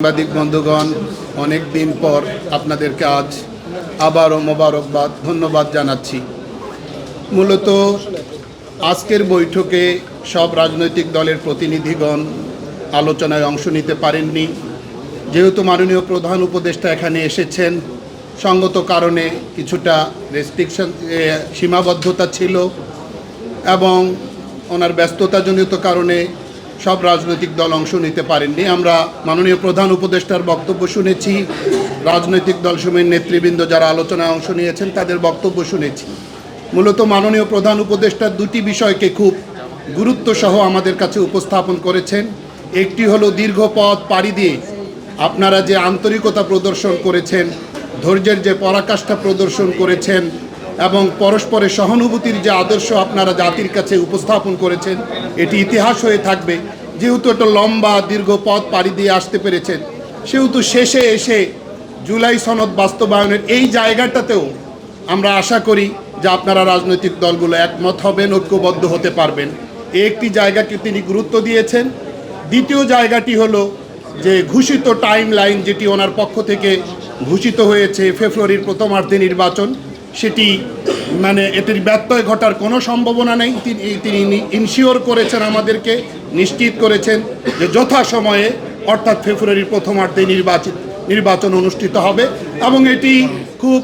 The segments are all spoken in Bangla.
সাংবাদিক বন্ধুগণ, অনেক দিন পর আপনাদেরকে আজ আবারও মোবারকবাদ, ধন্যবাদ জানাচ্ছি। মূলত আজকের বৈঠকে সব রাজনৈতিক দলের প্রতিনিধিগণ আলোচনায় অংশ নিতে পারেননি। যেহেতু মাননীয় প্রধান উপদেষ্টা এখানে এসেছেন, সঙ্গত কারণে কিছুটা রেস্ট্রিকশন সীমাবদ্ধতা ছিল এবং ওনার ব্যস্ততাজনিত কারণে সব রাজনৈতিক দল অংশ নিতে পারেননি। আমরা মাননীয় প্রধান উপদেষ্টার বক্তব্য শুনেছি। রাজনৈতিক দলসমূহের নেতৃবৃন্দ যারা আলোচনায় অংশ নিয়েছেন, তাদের বক্তব্য শুনেছি। মূলত মাননীয় প্রধান উপদেষ্টার দুটি বিষয়কে খুব গুরুত্ব সহ আমাদের কাছে উপস্থাপন করেছেন। একটি হলো দীর্ঘ পথ পাড়ি দিয়ে আপনারা যে আন্তরিকতা প্রদর্শন করেছেন, ধৈর্যের যে পরাকাষ্ঠা প্রদর্শন করেছেন এবং পরস্পরের সহানুভূতির যে আদর্শ আপনারা জাতির কাছে উপস্থাপন করেছেন, এটি ইতিহাস হয়ে থাকবে। যেহেতু একটা লম্বা, দীর্ঘ পথ পাড়ি দিয়ে আসতে পেরেছেন, সেহেতু শেষে এসে জুলাই সনদ বাস্তবায়নের এই জায়গাটাতেও আমরা আশা করি যে আপনারা রাজনৈতিক দলগুলো একমত হবেন, ঐক্যবদ্ধ হতে পারবেন। একটি জায়গাকে তিনি গুরুত্ব দিয়েছেন। দ্বিতীয় জায়গাটি হলো যে ঘোষিত টাইম লাইন যেটি ওনার পক্ষ থেকে ঘোষিত হয়েছে ফেব্রুয়ারির প্রথমার্ধে নির্বাচন, সেটি মানে এটির ব্যত্যয় ঘটার কোনো সম্ভাবনা নেই। তিনি ইনশিওর করেছেন আমাদেরকে। নিশ্চিত করেছেন যে যথাসময়ে, অর্থাৎ ফেব্রুয়ারির প্রথমার্ধে নির্বাচিত, নির্বাচন অনুষ্ঠিত হবে এবং এটি খুব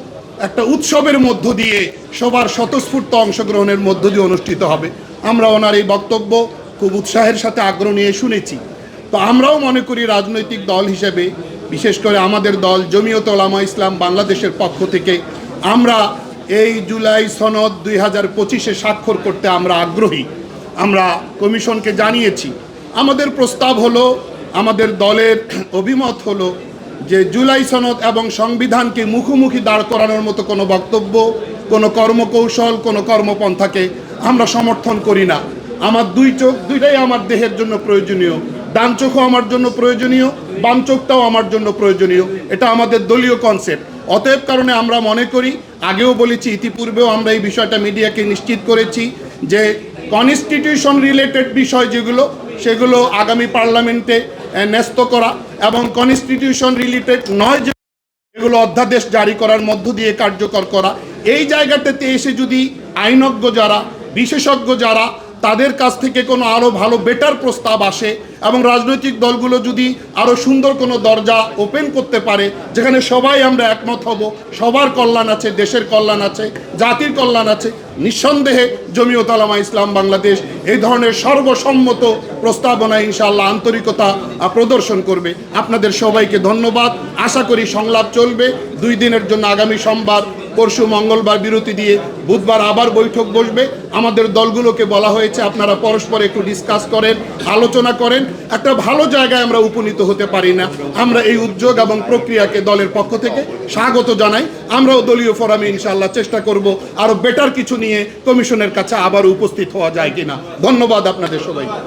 একটা উৎসবের মধ্য দিয়ে, সবার স্বতঃস্ফূর্ত অংশগ্রহণের মধ্য দিয়ে অনুষ্ঠিত হবে। আমরা ওনার এই বক্তব্য খুব উৎসাহের সাথে আগ্রহ নিয়ে শুনেছি। তো আমরাও মনে করি রাজনৈতিক দল হিসেবে, বিশেষ করে আমাদের দল জমিয়ত ওলামা ইসলাম বাংলাদেশের পক্ষ থেকে, আমরা এই জুলাই সনদ দুই হাজার পঁচিশে স্বাক্ষর করতে আমরা আগ্রহী। আমরা কমিশনকে জানিয়েছি। আমাদের প্রস্তাব হলো, আমাদের দলের অভিমত হলো যে জুলাই সনদ এবং সংবিধানকে মুখোমুখি দাঁড় করানোর মতো কোনো বক্তব্য, কোনো কর্মকৌশল, কোনো কর্মপন্থাকে আমরা সমর্থন করি না। আমার দুই চোখ, দুইটাই আমার দেহের জন্য প্রয়োজনীয়। ডান চোখও আমার জন্য প্রয়োজনীয়, বাম চোখটাও আমার জন্য প্রয়োজনীয়। এটা আমাদের দলীয় কনসেপ্ট অতএব কারণে আমরা মনে করি, আগেও বলেছি, ইতিপূর্বেও আমরা এই বিষয়টা মিডিয়াকে নিশ্চিত করেছি যে কনস্টিটিউশন রিলেটেড বিষয় যেগুলো, সেগুলো আগামী পার্লামেন্টে ন্যস্ত করা এবং কনস্টিটিউশন রিলেটেড নয় যে, এগুলো অধ্যাদেশ জারি করার মধ্য দিয়ে কার্যকর করা। এই জায়গাটাতে এসে যদি আইনজ্ঞ যারা, বিশেষজ্ঞ যারা তাদের কাছ থেকে কোনো আরও ভালো বেটার প্রস্তাব আসে এবং রাজনৈতিক দলগুলো যদি আরও সুন্দর কোনো দরজা ওপেন করতে পারে, যেখানে সবাই আমরা একমত হব, সবার কল্যাণ আছে, দেশের কল্যাণ আছে, জাতির কল্যাণ আছে, নিঃসন্দেহে জমিয়ত আলামা ইসলাম বাংলাদেশ এই ধরনের সর্বসম্মত প্রস্তাবনা ইনশাআল্লাহ আন্তরিকতা প্রদর্শন করবে। আপনাদের সবাইকে ধন্যবাদ। আশা করি সংলাপ চলবে। দুই দিনের জন্য আগামী সোমবার পরশু মঙ্গলবার বিরতি দিয়ে বুধবার আবার বৈঠক বসবে। আমাদের দলগুলোকে বলা হয়েছে, আপনারা পরস্পর একটু ডিসকাস করেন, আলোচনা করেন। একটা ভালো জায়গায় আমরা উপনীত হতে পারি না। আমরা এই উদ্যোগ এবং প্রক্রিয়াকে দলের পক্ষ থেকে স্বাগত জানাই। আমরাও দলীয় ফোরামে ইনশাআল্লাহ চেষ্টা করব আরও বেটার কিছু নিয়ে কমিশনের কাছে আবার উপস্থিত হওয়া যায় কিনা। ধন্যবাদ আপনাদের সবাইকে।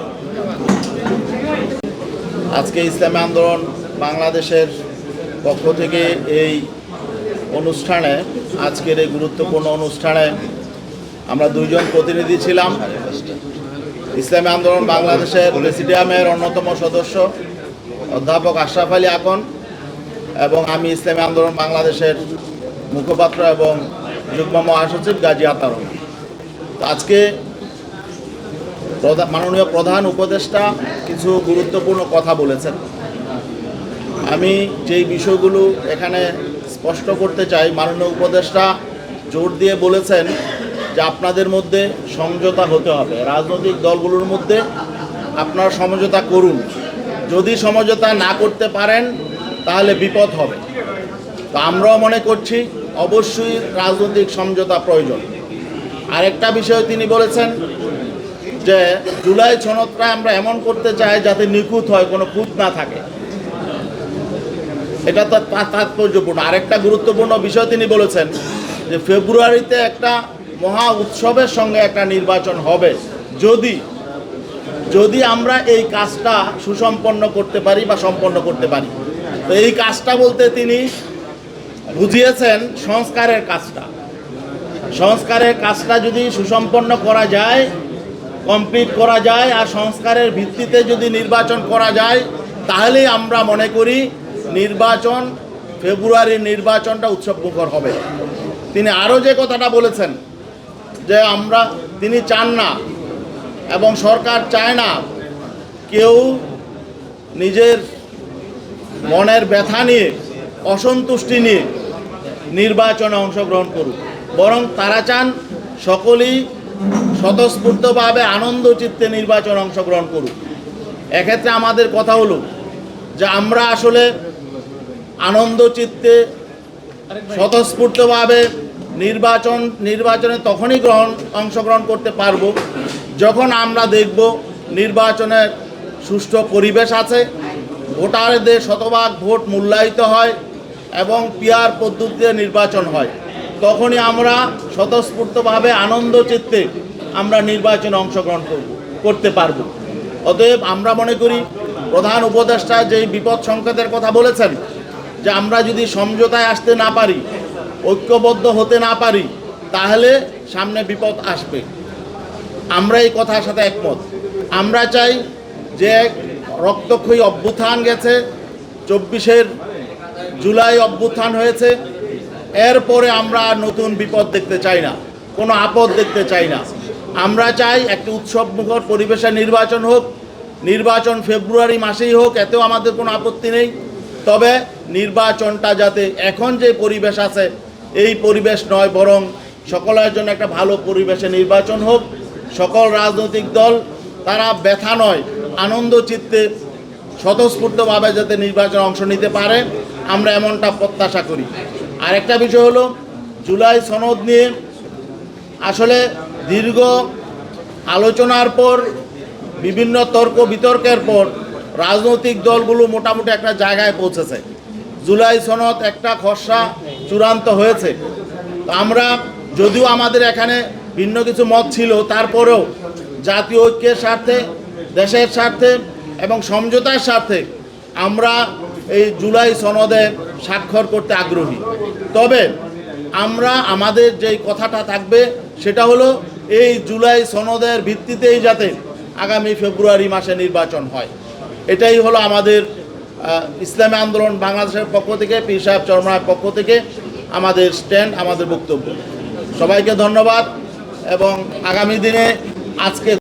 আজকে ইসলামী আন্দোলন বাংলাদেশের পক্ষ থেকে এই অনুষ্ঠানে আজকের এই গুরুত্বপূর্ণ অনুষ্ঠানে আমরা দুইজন প্রতিনিধি ছিলাম। ইসলামী আন্দোলন বাংলাদেশের প্রেসিডিয়ামের অন্যতম সদস্য অধ্যাপক আশরাফ আলী আকন এবং আমি ইসলামী আন্দোলন বাংলাদেশের মুখপাত্র এবং যুগ্ম মহাসচিব গাজী আতারম তো আজকে মাননীয় প্রধান উপদেষ্টা কিছু গুরুত্বপূর্ণ কথা বলেছেন। আমি যেই বিষয়গুলো এখানে স্পষ্ট করতে চাই মাননীয় উপদেষ্টা জোর দিয়ে বলেছেন যে আপনাদের মধ্যে সমঝোতা হতে হবে। রাজনৈতিক দলগুলোর মধ্যে আপনারা সমঝোতা করুন। যদি সমঝোতা না করতে পারেন, তাহলে বিপদ হবে। তো আমরাও মনে করছি অবশ্যই রাজনৈতিক সমঝোতা প্রয়োজন। আরেকটা বিষয় তিনি বলেছেন যে জুলাই সনদটা আমরা এমন করতে চাই যাতে নিখুঁত হয়, কোনো খুঁত না থাকে। এটা তো তাৎপর্যপূর্ণ। আরেকটা গুরুত্বপূর্ণ বিষয় তিনি বলেছেন যে ফেব্রুয়ারিতে একটা মহা উৎসবের সঙ্গে একটা নির্বাচন হবে। যদি যদি আমরা এই কাজটা সুসম্পন্ন করতে পারি বা সম্পন্ন করতে পারি। তো এই কাজটা বলতে তিনি বুঝিয়েছেন সংস্কারের কাজটা। সংস্কারের কাজটা যদি সুসম্পন্ন করা যায়, কমপ্লিট করা যায় আর সংস্কারের ভিত্তিতে যদি নির্বাচন করা যায়, তাহলেই আমরা মনে করি নির্বাচন ফেব্রুয়ারির নির্বাচনটা উৎসবমুখর হবে। তিনি আরও যে কথাটা বলেছেন, যে আমরা, তিনি চান না এবং সরকার চায় না কেউ নিজের মনের ব্যথা নিয়ে, অসন্তুষ্টি নিয়ে নির্বাচনে অংশগ্রহণ করুক। বরং তারা চান সকলেই স্বতঃস্ফূর্তভাবে আনন্দ চিত্তে নির্বাচনে অংশগ্রহণ করুক। এক্ষেত্রে আমাদের কথা হলো যে আমরা আসলে আনন্দ চিত্তে স্বতঃস্ফূর্তভাবে নির্বাচন, নির্বাচনে তখনই গ্রহণ, অংশগ্রহণ করতে পারব। যখন আমরা দেখব নির্বাচনের সুষ্ঠু পরিবেশ আছে, ভোটারদের শতভাগ ভোট মূল্যায়িত হয় এবং পিয়ার পদ্ধতিতে নির্বাচন হয়, তখনই আমরা স্বতঃস্ফূর্তভাবে আনন্দ চিত্তে আমরা নির্বাচনে অংশগ্রহণ করব, করতে পারব। অতএব আমরা মনে করি, প্রধান উপদেষ্টা যেই বিপদ সংকেতের কথা বলেছেন যে আমরা যদি সমঝোতায় আসতে না পারি, ঐক্যবদ্ধ হতে না পারি, তাহলে সামনে বিপদ আসবে। আমরা এই কথার সাথে একমত। আমরা চাই যে রক্তক্ষয়ী অভ্যুত্থান গেছে, চব্বিশের জুলাই অভ্যুত্থান হয়েছে, এরপরে আমরা নতুন বিপদ দেখতে চাই না, কোনো আপদ দেখতে চাই না। আমরা চাই একটি উৎসবমুখর পরিবেশে নির্বাচন হোক, নির্বাচন ফেব্রুয়ারি মাসেই হোক, এতেও আমাদের কোনো আপত্তি নেই। তবে নির্বাচনটা যাতে এখন যে পরিবেশ আছে, এই পরিবেশ নয়, বরং সকলের জন্য একটা ভালো পরিবেশে নির্বাচন হোক, সকল রাজনৈতিক দল, তারা ব্যথা নয়, আনন্দ চিত্তে স্বতঃস্ফূর্তভাবে যাতে নির্বাচনে অংশ নিতে পারে, আমরা এমনটা প্রত্যাশা করি। আরেকটা বিষয় হলো, জুলাই সনদ নিয়ে আসলে দীর্ঘ আলোচনার পর, বিভিন্ন তর্ক বিতর্কের পর রাজনৈতিক দলগুলো মোটামুটি একটা জায়গায় পৌঁছেছে। জুলাই সনদ একটা খসড়া চূড়ান্ত হয়েছে। আমরা যদিও আমাদের এখানে ভিন্ন কিছু মত ছিল, তারপরেও জাতীয় ঐক্যের স্বার্থে, দেশের স্বার্থে এবং সমঝোতার স্বার্থে আমরা এই জুলাই সনদে স্বাক্ষর করতে আগ্রহী। তবে আমরা, আমাদের যেই কথাটা থাকবে সেটা হলো, এই জুলাই সনদের ভিত্তিতেই যাতে আগামী ফেব্রুয়ারি মাসে নির্বাচন হয়। এটাই হলো আমাদের ইসলামী আন্দোলন বাংলাদেশের পক্ষ থেকে, পীর সাহেব চরমার পক্ষ থেকে আমাদের স্ট্যান্ড, আমাদের বক্তব্য। সবাইকে ধন্যবাদ এবং আগামী দিনে আজকে